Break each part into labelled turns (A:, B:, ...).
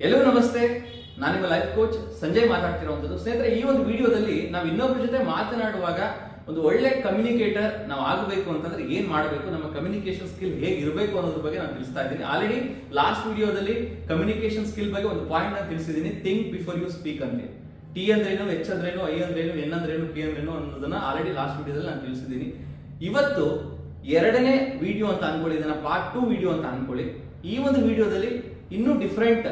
A: ಎಲ್ಲರೂ ನಮಸ್ತೆ. ನಾನು ನಿಮ್ಮ ಲೈಫ್ ಕೋಚ್ ಸಂಜಯ್ ಮಾತಾಡ್ತಿರುವಂಥದ್ದು. ಸ್ನೇಹಿತರೆ, ಈ ಒಂದು ವಿಡಿಯೋದಲ್ಲಿ ನಾವು ಇನ್ನೊಬ್ಬರ ಜೊತೆ ಮಾತನಾಡುವಾಗ ಒಂದು ಒಳ್ಳೆ ಕಮ್ಯುನಿಕೇಟರ್ ನಾವು ಆಗಬೇಕು ಅಂತಂದ್ರೆ ಏನ್ ಮಾಡಬೇಕು, ನಮ್ಮ ಕಮ್ಯುನಿಕೇಶನ್ ಸ್ಕಿಲ್ ಹೇಗೆ ಇರಬೇಕು ಅನ್ನೋದ್ರ ಬಗ್ಗೆ ನಾನು ತಿಳಿಸ್ತಾ ಇದ್ದೀನಿ. ಆಲ್ರೆಡಿ ಲಾಸ್ಟ್ ವಿಡಿಯೋದಲ್ಲಿ ಕಮ್ಯುನಿಕೇಶನ್ ಸ್ಕಿಲ್ ಬಗ್ಗೆ ಒಂದು ಪಾಯಿಂಟ್ ನಾನು ತಿಳಿಸಿದ್ದೀನಿ. ಥಿಂಕ್ ಬಿಫೋರ್ ಯು ಸ್ಪೀಕ್ ಅಂದ್ರೆ ಟಿ ಅಂದ್ರೇನು ಎಚ್ ಅಂದ್ರೇನು ಐ ಅಂದ್ರೇನು ಎನ್ ಅಂದ್ರೇನು ಕೆ ಅಂದ್ರೇನು ಅನ್ನೋದನ್ನ ಆಲ್ರೆಡಿ ಲಾಸ್ಟ್ ವಿಡಿಯೋದಲ್ಲಿ ನಾನು ತಿಳಿಸಿದ್ದೀನಿ. ಇವತ್ತು ಎರಡನೇ ವಿಡಿಯೋ ಅಂತ ಅನ್ಕೊಳ್ಳಿ, ಇದನ್ನ ಪಾರ್ಟ್ ಟು ವಿಡಿಯೋ ಅಂತ ಅನ್ಕೊಳ್ಳಿ. ಈ ಒಂದು ವಿಡಿಯೋದಲ್ಲಿ ಇನ್ನೂ ಡಿಫ್ರೆಂಟ್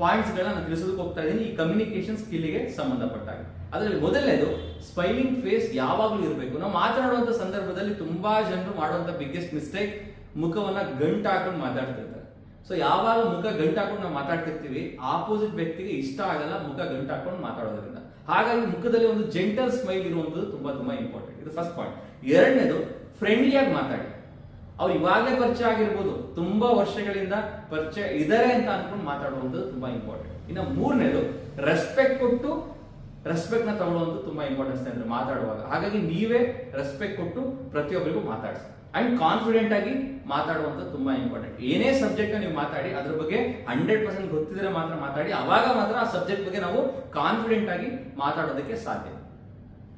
A: ಪಾಯಿಂಟ್ಸ್ ಗಳನ್ನ ತಿಳಿಸೋದಕ್ಕೆ ಹೋಗ್ತಾ ಇದ್ದೀನಿ ಈ ಕಮ್ಯುನಿಕೇಶನ್ ಸ್ಕಿಲ್ಗೆ ಸಂಬಂಧಪಟ್ಟಾಗ. ಅದರಲ್ಲಿ ಮೊದಲನೇದು ಸ್ಮೈಲಿಂಗ್ ಫೇಸ್ ಯಾವಾಗಲೂ ಇರಬೇಕು. ನಾವು ಮಾತಾಡುವಂತ ಸಂದರ್ಭದಲ್ಲಿ ತುಂಬಾ ಜನರು ಮಾಡುವಂತ ಬಿಗ್ಗೆಸ್ಟ್ ಮಿಸ್ಟೇಕ್ ಮುಖವನ್ನ ಗಂಟು ಹಾಕೊಂಡು ಮಾತಾಡ್ತಿರ್ತಾರೆ. ಸೊ ಯಾವಾಗ ಮುಖ ಗಂಟು ಹಾಕೊಂಡು ನಾವು ಮಾತಾಡ್ತಿರ್ತೀವಿ ಆಪೋಸಿಟ್ ವ್ಯಕ್ತಿಗೆ ಇಷ್ಟ ಆಗಲ್ಲ ಮುಖ ಗಂಟು ಹಾಕೊಂಡು ಮಾತಾಡೋದ್ರಿಂದ. ಹಾಗಾಗಿ ಮುಖದಲ್ಲಿ ಒಂದು ಜೆಂಟಲ್ ಸ್ಮೈಲ್ ಇರುವಂಥದ್ದು ತುಂಬಾ ತುಂಬಾ ಇಂಪಾರ್ಟೆಂಟ್ ಇದು ಫಸ್ಟ್ ಪಾಯಿಂಟ್ ಎರಡನೇದು ಫ್ರೆಂಡ್ಲಿಯಾಗಿ ಮಾತಾಡಿ. ಅವ್ರು ಇವಾಗಲೇ ಪರಿಚಯ ಆಗಿರ್ಬೋದು, ತುಂಬಾ ವರ್ಷಗಳಿಂದ ಪರಿಚಯ ಇದಾರೆ ಅಂತ ಅನ್ಕೊಂಡು ಮಾತಾಡುವಂಥದ್ದು ತುಂಬಾ ಇಂಪಾರ್ಟೆಂಟ್ ಇನ್ನು ಮೂರನೇದು ರೆಸ್ಪೆಕ್ಟ್ ಕೊಟ್ಟು ರೆಸ್ಪೆಕ್ಟ್ನ ತಗೊಳ್ಳೋದು ತುಂಬಾ ಇಂಪಾರ್ಟೆನ್ಸ್ ಅಂದ್ರೆ ಮಾತಾಡುವಾಗ. ಹಾಗಾಗಿ ನೀವೇ ರೆಸ್ಪೆಕ್ಟ್ ಕೊಟ್ಟು ಪ್ರತಿಯೊಬ್ಬರಿಗೂ ಮಾತಾಡಿಸಿ. ಅಂಡ್ ಕಾನ್ಫಿಡೆಂಟ್ ಆಗಿ ಮಾತಾಡುವಂಥದ್ದು ತುಂಬಾ ಇಂಪಾರ್ಟೆಂಟ್ ಏನೇ ಸಬ್ಜೆಕ್ಟ್ ನೀವು ಮಾತಾಡಿ, ಅದ್ರ ಬಗ್ಗೆ ಹಂಡ್ರೆಡ್ ಪರ್ಸೆಂಟ್ ಗೊತ್ತಿದ್ರೆ ಮಾತ್ರ ಮಾತಾಡಿ, ಅವಾಗ ಮಾತ್ರ ಆ ಸಬ್ಜೆಕ್ಟ್ ಬಗ್ಗೆ ನಾವು ಕಾನ್ಫಿಡೆಂಟ್ ಆಗಿ ಮಾತಾಡೋದಕ್ಕೆ ಸಾಧ್ಯ.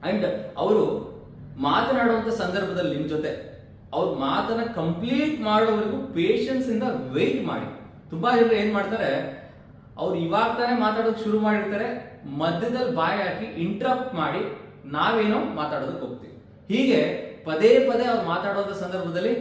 A: ಅಂಡ್ ಅವರು ಮಾತನಾಡುವಂತ ಸಂದರ್ಭದಲ್ಲಿ ನಿಮ್ ಜೊತೆ ಅವ್ರ ಮಾತನ್ನ ಕಂಪ್ಲೀಟ್ ಮಾಡೋವರೆಗೂ ಪೇಷನ್ಸ್ ಇಂದ ವೆಯ್ಟ್ ಮಾಡಿ. ತುಂಬಾ ಜನರು ಏನ್ ಮಾಡ್ತಾರೆ, ಅವ್ರು ಇವಾಗ ತಾನೇ ಮಾತಾಡೋಕೆ ಶುರು ಮಾಡಿರ್ತಾರೆ, ಮಧ್ಯದಲ್ಲಿ ಬಾಯಿ ಹಾಕಿ ಇಂಟ್ರಪ್ಟ್ ಮಾಡಿ ನಾವೇನೋ ಮಾತಾಡೋದಕ್ಕೆ ಹೋಗ್ತೀವಿ. ಹೀಗೆ ಪದೇ ಪದೇ ಅವ್ರು ಮಾತಾಡೋದ ಸಂದರ್ಭದಲ್ಲಿ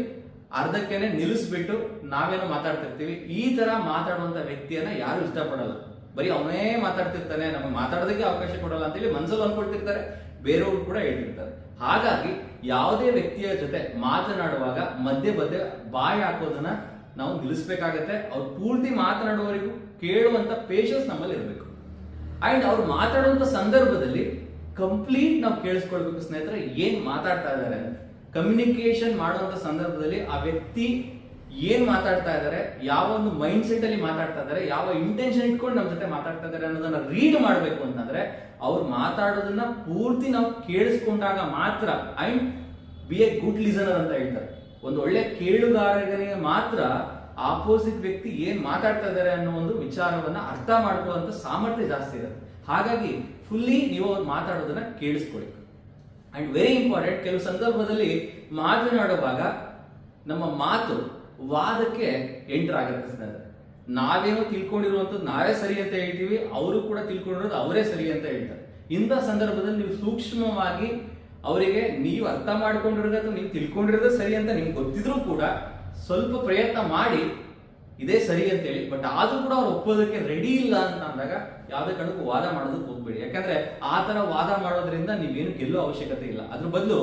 A: ಅರ್ಧಕ್ಕೆನೆ ನಿಲ್ಲಿಸ್ಬಿಟ್ಟು ನಾವೇನೋ ಮಾತಾಡ್ತಿರ್ತೀವಿ. ಈ ತರ ಮಾತಾಡುವಂತ ವ್ಯಕ್ತಿಯನ್ನ ಯಾರು ಇಷ್ಟಪಡಲ್ಲ. ಬರೀ ಅವನೇ ಮಾತಾಡ್ತಿರ್ತಾನೆ ನಮಗೆ ಮಾತಾಡೋದಕ್ಕೆ ಅವಕಾಶ ಕೊಡಲ್ಲ ಅಂತೇಳಿ ಮನ್ಸಲ್ಲಿ ಅನ್ಕೊಳ್ತಿರ್ತಾರೆ, ಬೇರೆಯವ್ರು ಕೂಡ ಹೇಳ್ತಿರ್ತಾರೆ. ಹಾಗಾಗಿ ಯಾವುದೇ ವ್ಯಕ್ತಿಯ ಜೊತೆ ಮಾತನಾಡುವಾಗ ಮಧ್ಯೆ ಮಧ್ಯೆ ಬಾಯಿ ಹಾಕೋದನ್ನ ನಾವು ನಿಲ್ಲಿಸ್ಬೇಕಾಗತ್ತೆ. ಅವ್ರು ಪೂರ್ತಿ ಮಾತನಾಡುವವರಿಗೂ ಕೇಳುವಂತ ಪೇಷನ್ಸ್ ನಮ್ಮಲ್ಲಿ ಇರಬೇಕು. ಅಂಡ್ ಅವ್ರು ಮಾತಾಡುವಂತ ಸಂದರ್ಭದಲ್ಲಿ ಕಂಪ್ಲೀಟ್ ನಾವು ಕೇಳಿಸ್ಕೊಳ್ಬೇಕು ಸ್ನೇಹಿತರೆ, ಏನ್ ಮಾತಾಡ್ತಾ ಇದ್ದಾರೆ ಕಮ್ಯುನಿಕೇಶನ್ ಮಾಡುವಂತ ಸಂದರ್ಭದಲ್ಲಿ ಆ ವ್ಯಕ್ತಿ ಏನ್ ಮಾತಾಡ್ತಾ ಇದ್ದಾರೆ ಯಾವ ಒಂದು ಮೈಂಡ್ ಸೆಟ್ ಅಲ್ಲಿ ಮಾತಾಡ್ತಾ ಇದ್ದಾರೆ ಯಾವ ಇಂಟೆನ್ಷನ್ ಇಟ್ಕೊಂಡು ನಮ್ಮ ಜೊತೆ ಮಾತಾಡ್ತಾ ಇದ್ದಾರೆ ಅನ್ನೋದನ್ನ ರೀಡ್ ಮಾಡಬೇಕು ಅಂತಂದ್ರೆ ಅವ್ರು ಮಾತಾಡೋದನ್ನ ಪೂರ್ತಿ ನಾವು ಕೇಳಿಸ್ಕೊಂಡಾಗ ಮಾತ್ರ and be a good listener ಅಂತ ಹೇಳ್ತಾರೆ. ಒಂದು ಒಳ್ಳೆ ಕೇಳುಗಾರರಿಗೆ ಮಾತ್ರ ಆಪೋಸಿಟ್ ವ್ಯಕ್ತಿ ಏನ್ ಮಾತಾಡ್ತಾ ಇದ್ದಾರೆ ಅನ್ನೋ ಒಂದು ವಿಚಾರವನ್ನ ಅರ್ಥ ಮಾಡ್ಕೊಳ್ಳುವಂತ ಸಾಮರ್ಥ್ಯ ಜಾಸ್ತಿ ಇರುತ್ತೆ. ಹಾಗಾಗಿ ಫುಲ್ಲಿ ನೀವು ಅವ್ರು ಮಾತಾಡೋದನ್ನ ಕೇಳಿಸ್ಕೊಳ್ಳಿ. ಅಂಡ್ ವೆರಿ ಇಂಪಾರ್ಟೆಂಟ್ ಕೆಲವು ಸಂದರ್ಭದಲ್ಲಿ ಮಾತನಾಡುವಾಗ ನಮ್ಮ ಮಾತು ವಾದಕ್ಕೆ ಎಂಟರ್ ಆಗುತ್ತೆ ಸ್ನೇಹಿತರೆ. ನಾವೇನೋ ತಿಳ್ಕೊಂಡಿರುವಂಥದ್ದು ನಾವೇ ಸರಿ ಅಂತ ಹೇಳ್ತೀವಿ, ಅವರು ಕೂಡ ತಿಳ್ಕೊಂಡಿರೋದು ಅವರೇ ಸರಿ ಅಂತ ಹೇಳ್ತಾರೆ. ಇಂಥ ಸಂದರ್ಭದಲ್ಲಿ ನೀವು ಸೂಕ್ಷ್ಮವಾಗಿ ಅವರಿಗೆ ನೀವು ಅರ್ಥ ಮಾಡ್ಕೊಂಡಿರೋದು ಅಥವಾ ನೀವು ತಿಳ್ಕೊಂಡಿರೋದೇ ಸರಿ ಅಂತ ನಿಮ್ಗೆ ಗೊತ್ತಿದ್ರೂ ಕೂಡ ಸ್ವಲ್ಪ ಪ್ರಯತ್ನ ಮಾಡಿ, ಇದೇ ಸರಿ ಅಂತೇಳಿ ಬಟ್ ಆದರೂ ಕೂಡ ಅವ್ರು ಒಪ್ಪೋದಕ್ಕೆ ರೆಡಿ ಇಲ್ಲ ಅಂತ ಅಂದಾಗ ಯಾವುದೇ ಕಾರಣಕ್ಕೂ ವಾದ ಮಾಡೋದಕ್ಕೆ ಹೋಗ್ಬೇಡಿ. ಯಾಕಂದ್ರೆ ಆ ಥರ ವಾದ ಮಾಡೋದ್ರಿಂದ ನೀವೇನು ಗೆಲ್ಲೋ ಅವಶ್ಯಕತೆ ಇಲ್ಲ. ಅದ್ರ ಬದಲು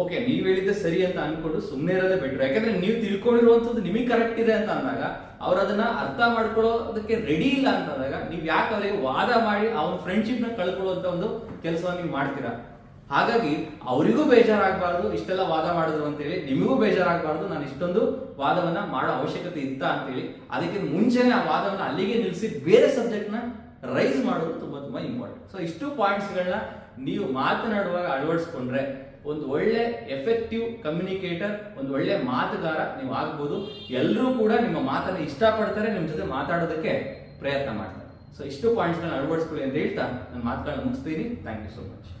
A: ಓಕೆ ನೀವ್ ಹೇಳಿದ್ದೆ ಸರಿ ಅಂತ ಅನ್ಕೊಂಡು ಸುಮ್ಮನೆ ಇರೋದೇ ಬೆಟ್ರು ಯಾಕಂದ್ರೆ ನೀವು ತಿಳ್ಕೊಂಡಿರುವಂತದ್ದು ನಿಮಗೆ ಕರೆಕ್ಟ್ ಇದೆ ಅಂತ ಅಂದಾಗ, ಅವ್ರು ಅದನ್ನ ಅರ್ಥ ಮಾಡ್ಕೊಳ್ಳೋದಕ್ಕೆ ರೆಡಿ ಇಲ್ಲ ಅಂತ ಅಂದಾಗ, ನೀವ್ ಯಾಕೆ ಅವರಿಗೆ ವಾದ ಮಾಡಿ ಅವ್ನ ಫ್ರೆಂಡ್ಶಿಪ್ನ ಕಳ್ಕೊಳ್ಳುವಂತ ಒಂದು ಕೆಲಸವನ್ನು ನೀವು ಮಾಡ್ತೀರಾ? ಹಾಗಾಗಿ ಅವರಿಗೂ ಬೇಜಾರಾಗಬಾರ್ದು, ಇಷ್ಟೆಲ್ಲ ವಾದ ಮಾಡಿದ್ರು ಅಂತೇಳಿ, ನಿಮಗೂ ಬೇಜಾರಾಗಬಾರ್ದು, ನಾನು ಇಷ್ಟೊಂದು ವಾದವನ್ನ ಮಾಡೋ ಅವಶ್ಯಕತೆ ಇತ್ತ ಅಂತೇಳಿ, ಅದಕ್ಕೆ ಮುಂಚೆನೆ ಆ ವಾದವನ್ನ ಅಲ್ಲಿಗೆ ನಿಲ್ಲಿಸಿ ಬೇರೆ ಸಬ್ಜೆಕ್ಟ್ನ ರೈಸ್ ಮಾಡೋದು ತುಂಬಾ ತುಂಬಾ ಇಂಪಾರ್ಟೆಂಟ್ ಸೊ ಇಷ್ಟು ಪಾಯಿಂಟ್ಸ್ ಗಳನ್ನ ನೀವು ಮಾತನಾಡುವಾಗ ಅಳವಡಿಸ್ಕೊಂಡ್ರೆ ಒಂದು ಒಳ್ಳೆ ಎಫೆಕ್ಟಿವ್ ಕಮ್ಯುನಿಕೇಟರ್ ಒಂದು ಒಳ್ಳೆ ಮಾತುಗಾರ ನೀವು ಆಗ್ಬೋದು. ಎಲ್ಲರೂ ಕೂಡ ನಿಮ್ಮ ಮಾತನ್ನ ಇಷ್ಟಪಡ್ತಾರೆ ನಿಮ್ಮ ಜೊತೆ ಮಾತಾಡೋದಕ್ಕೆ ಪ್ರಯತ್ನ ಮಾಡ್ತಾರೆ. ಸೊ ಇಷ್ಟು ಪಾಯಿಂಟ್ಸ್ಗಳನ್ನ ಅಳವಡಿಸ್ಕೊಳ್ಳಿ ಅಂತ ಹೇಳ್ತಾ ನನ್ನ ಮಾತುಗಳನ್ನ ಮುಗಿಸ್ತೀನಿ. Thank you so much